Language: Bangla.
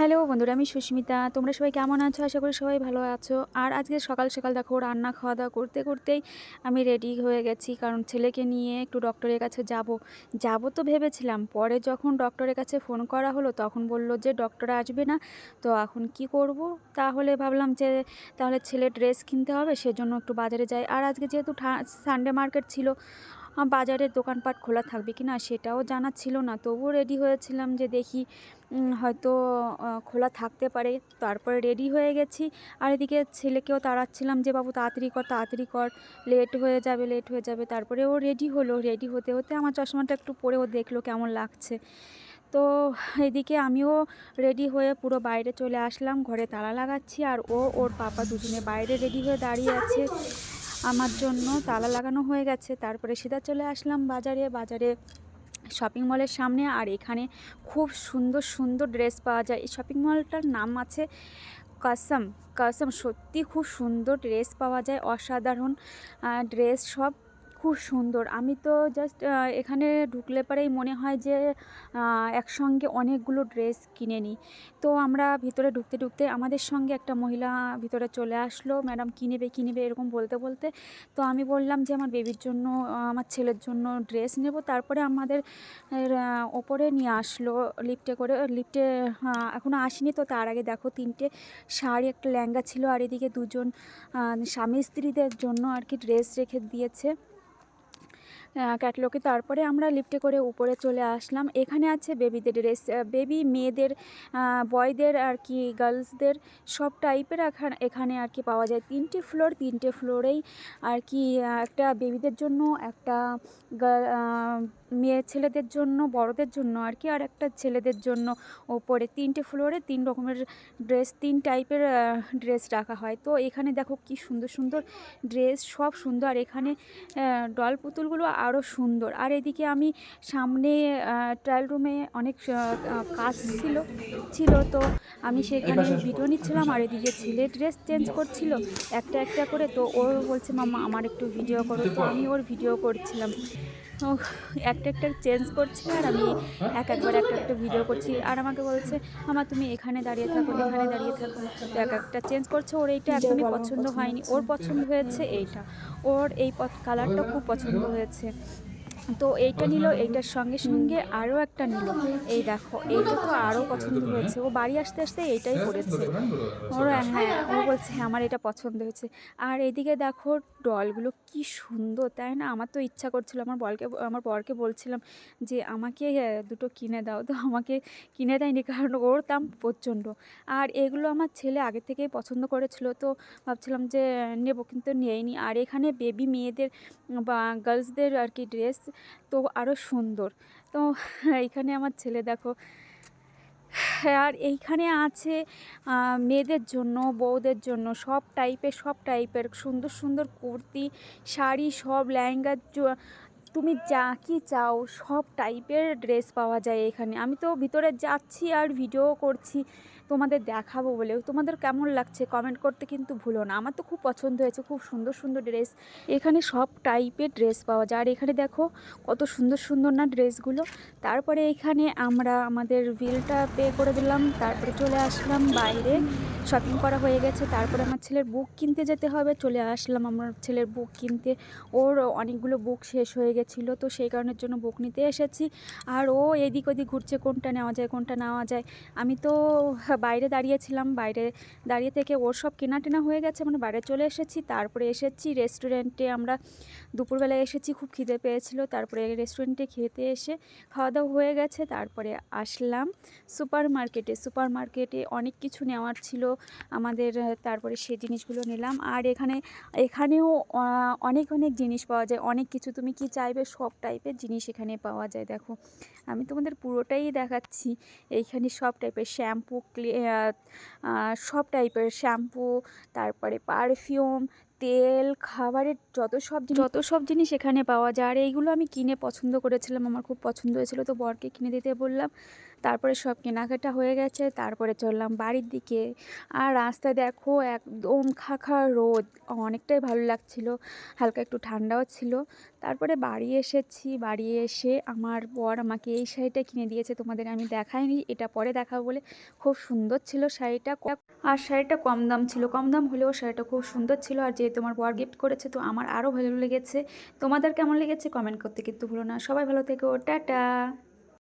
হ্যালো বন্ধুরা, আমি সুস্মিতা। তোমরা সবাই কেমন আছো? আশা করি সবাই ভালো আছো। আর আজকে সকাল সকাল দেখো, রান্না খাওয়া দাওয়া করতে করতেই আমি রেডি হয়ে গেছি, কারণ ছেলেকে নিয়ে একটু ডক্টরের কাছে যাব। যাব তো ভেবেছিলাম, পরে যখন ডক্টরের কাছে ফোন করা হলো, তখন বলল যে ডক্টর আসবে না, তো এখন কি করব? তাহলে ভাবলাম যে, তাহলে ছেলে ড্রেস কিনতে হবে, সেজন্য একটু বাজারে যাই। আর আজকে যেহেতু সানডে মার্কেট ছিল বাজারের দোকানপাট খোলা থাকবে কি না সেটাও জানা ছিল না। তবুও রেডি হয়েছিলাম যে দেখি হয়তো খোলা থাকতে পারে। তারপরে রেডি হয়ে গেছি। আর এদিকে ছেলেকেও তাড়াচ্ছিলাম যে, বাবু, তাড়াতাড়ি কর তাড়াতাড়ি কর। লেট হয়ে যাবে লেট হয়ে যাবে। তারপরে ও রেডি হলো। রেডি হতে হতে আমার চশমাটা একটু পরে ও দেখল কেমন লাগছে। তো এদিকে আমিও রেডি হয়ে পুরো বাইরে চলে আসলাম। ঘরে তালা লাগাচ্ছি আর ও, ওর পাপা দুজনে বাইরে রেডি হয়ে দাঁড়িয়ে আছে। আমার জন্য তালা লাগানো হয়ে গেছে। তারপরে সিধা চলে আসলাম বাজারে। বাজারে শপিং মলের সামনে আর এখানে খুব সুন্দর সুন্দর ড্রেস পাওয়া যায়। এই শপিং মলটার নাম আছে কাসম। কাসম সত্যি খুব সুন্দর ড্রেস পাওয়া যায়। অসাধারণ ড্রেস সব খুব সুন্দর। আমি তো জাস্ট এখানে ঢুকলে পরেই মনে হয় যে একসঙ্গে অনেকগুলো ড্রেস কিনে নিই। তো আমরা ভিতরে ঢুকতে ঢুকতে আমাদের সঙ্গে একটা মহিলা ভিতরে চলে আসলো, ম্যাডাম কী নেবে কী নেবে এরকম বলতে বলতে। তো আমি বললাম যে, আমার বেবির জন্য, আমার ছেলের জন্য ড্রেস নেব। তারপরে আমাদের ওপরে নিয়ে আসলো লিফটে করে। লিফটে এখনও আসেনি তো, তার আগে দেখো তিনটে শাড়ি, একটা লেহেঙ্গা ছিল আর এদিকে দুজন স্বামী স্ত্রীদের জন্য আর কি ড্রেস রেখে দিয়েছে। ক্যাটলগে তারপরে আমরা লিফটে করে উপরে চলে আসলাম। এখানে আছে বেবিদের ড্রেস বেবি মেয়েদের বয়দের আর কি গার্লসদের সব টাইপের এখানে এখানে আর কি পাওয়া যায়। তিনটে ফ্লোর তিনটে ফ্লোরেই আর কি একটা বেবিদের জন্য একটা মেয়ে ছেলেদের জন্য বড়দের জন্য আর কি আর একটা ছেলেদের জন্য ওপরে তিনটে ফ্লোরে তিন রকমের ড্রেস তিন টাইপের ড্রেস রাখা হয়। তো এখানে দেখো কি সুন্দর সুন্দর ড্রেস সব সুন্দর। আর এখানে ডল পুতুলগুলো আরও সুন্দর। আর এদিকে আমি সামনে ট্রায়াল রুমে অনেক কাজ ছিল ছিল। তো আমি সেখানে ভিডিও নিচ্ছিলাম। আর এদিকে ছেলে ড্রেস চেঞ্জ করছিল একটা একটা করে। তো ও বলছে মামা আমার একটু ভিডিও করো। তো আমি ওর ভিডিও করছিলাম। একটা একটা চেঞ্জ করছে আর আমি এক একবার একটা একটা ভিডিও করছি। আর আমাকে বলছে আমার তুমি এখানে দাঁড়িয়ে থাকো এখানে দাঁড়িয়ে থাকো। তো এক একটা চেঞ্জ করছে ওর এইটা একদমই পছন্দ হয়নি। ওর পছন্দ হয়েছে এইটা। ওর এই কালারটা খুব পছন্দ হয়েছে। তো এইটা নিল, এইটার সঙ্গে সঙ্গে আরও একটা নিল। এই দেখো এইটা তো আরও পছন্দ হয়েছে। ও বাড়ি আসতে আসতে এইটাই পড়েছে ওর হ্যাঁ ও বলছে হ্যাঁ আমার এটা পছন্দ হয়েছে। আর এদিকে দেখো, ডলগুলো কি সুন্দর, তাই না? আমার তো ইচ্ছা করছিল, আমার বলকে আমার বরকে বলছিলাম যে, আমাকে দুটো কিনে দাও। তো আমাকে কিনে দেয়নি, কারণ ওর দাম প্রচণ্ড। আর এগুলো আমার ছেলে আগে থেকেই পছন্দ করেছিল, তো ভাবছিলাম যে, নেব, কিন্তু নেইনি আর এখানে বেবি মেয়েদের বা গার্লসদের আর কি ড্রেস তো আরও সুন্দর। তো এইখানে আমার ছেলে দেখো, আর এইখানে আছে মেয়েদের জন্য, বউদের জন্য, সব টাইপের সব টাইপের সুন্দর সুন্দর কুর্তি, শাড়ি, সব লেহেঙ্গা তুমি যা কি চাও, সব টাইপের ড্রেস পাওয়া যায় এখানে। আমি তো ভিতরে যাচ্ছি আর ভিডিও করছি। তোমাদের দেখাবো বলে তোমাদের কেমন লাগছে কমেন্ট করতে কিন্তু ভুলো না। আমার তো খুব পছন্দ হয়েছে, খুব সুন্দর সুন্দর ড্রেস এখানে সব টাইপের ড্রেস পাওয়া যায়। আর এখানে দেখো কত সুন্দর সুন্দর না ড্রেসগুলো তারপরে এখানে আমরা আমাদের বিলটা পে করে দিলাম। তারপরে চলে আসলাম বাইরে। শপিং করা হয়ে গেছে। তারপরে আমার ছেলের বুক কিনতে যেতে হবে। চলে আসলাম আমার ছেলের বুক কিনতে। ওর অনেকগুলো বুক শেষ হয়ে গেছিল। তো সেই কারণের জন্য বুক নিতে এসেছি। আর ও এদিক ওদিক ঘুরছে, কোনটা নেওয়া যায়, কোনটা নেওয়া যায়। আমি তো বাইরে দাঁড়িয়েছিলাম বাইরে দাঁড়িয়ে থেকে ওর সব কেনা টেনা হয়ে গেছে মানে বাইরে চলে এসেছি, তারপরে এসেছি রেস্টুরেন্টে আমরা দুপুরবেলায় এসেছি, খুব খিদে পেয়েছিল, তারপরে রেস্টুরেন্টে খেতে এসে খাওয়া দাওয়া হয়ে গেছে, তারপরে আসলাম সুপার মার্কেটে সুপার মার্কেটে অনেক কিছু নেওয়ার ছিল, আমাদের তারপরে সেই জিনিসগুলো নিলাম, আর এখানে, এখানেও অনেক অনেক জিনিস পাওয়া যায়, অনেক কিছু তুমি কি চাইবে, সব টাইপের জিনিস এখানে পাওয়া যায়, দেখো, আমি তোমাদের পুরোটাই দেখাচ্ছি এইখানে সব টাইপের শ্যাম্পু সব টাইপের শ্যাম্পু তারপরে পারফিউম তেল, খাবারের যত সব যত সব জিনিস এখানে পাওয়া যায়। আর এইগুলো আমি কিনে পছন্দ করেছিলাম, আমার খুব পছন্দ হয়েছিল, তো বরকে কিনে দিতে বললাম। তারপরে সব কেনাকাটা হয়ে গেছে, তারপরে চললাম বাড়ির দিকে। আর রাস্তায় দেখো একদম খাখা রোদ, অনেকটাই ভালো লাগছিল, হালকা একটু ঠান্ডাও ছিল। তারপরে বাড়ি এসেছি, বাড়ি এসে আমার বর আমাকে এই শাড়িটা কিনে দিয়েছে, তোমাদের আমি দেখাইনি, এটা পরে দেখাবো বলে। খুব সুন্দর ছিল শাড়িটা আর শাড়িটা কম দাম ছিল, কম দাম হলেও শাড়িটা খুব সুন্দর ছিল। আর যেহেতু আমার বর গিফট করেছে, তো আমার আরও ভালো লেগেছে। তোমাদের কেমন লেগেছে? কমেন্ট করতে কিন্তু ভুলো না। সবাই ভালো থেকো, টাটা!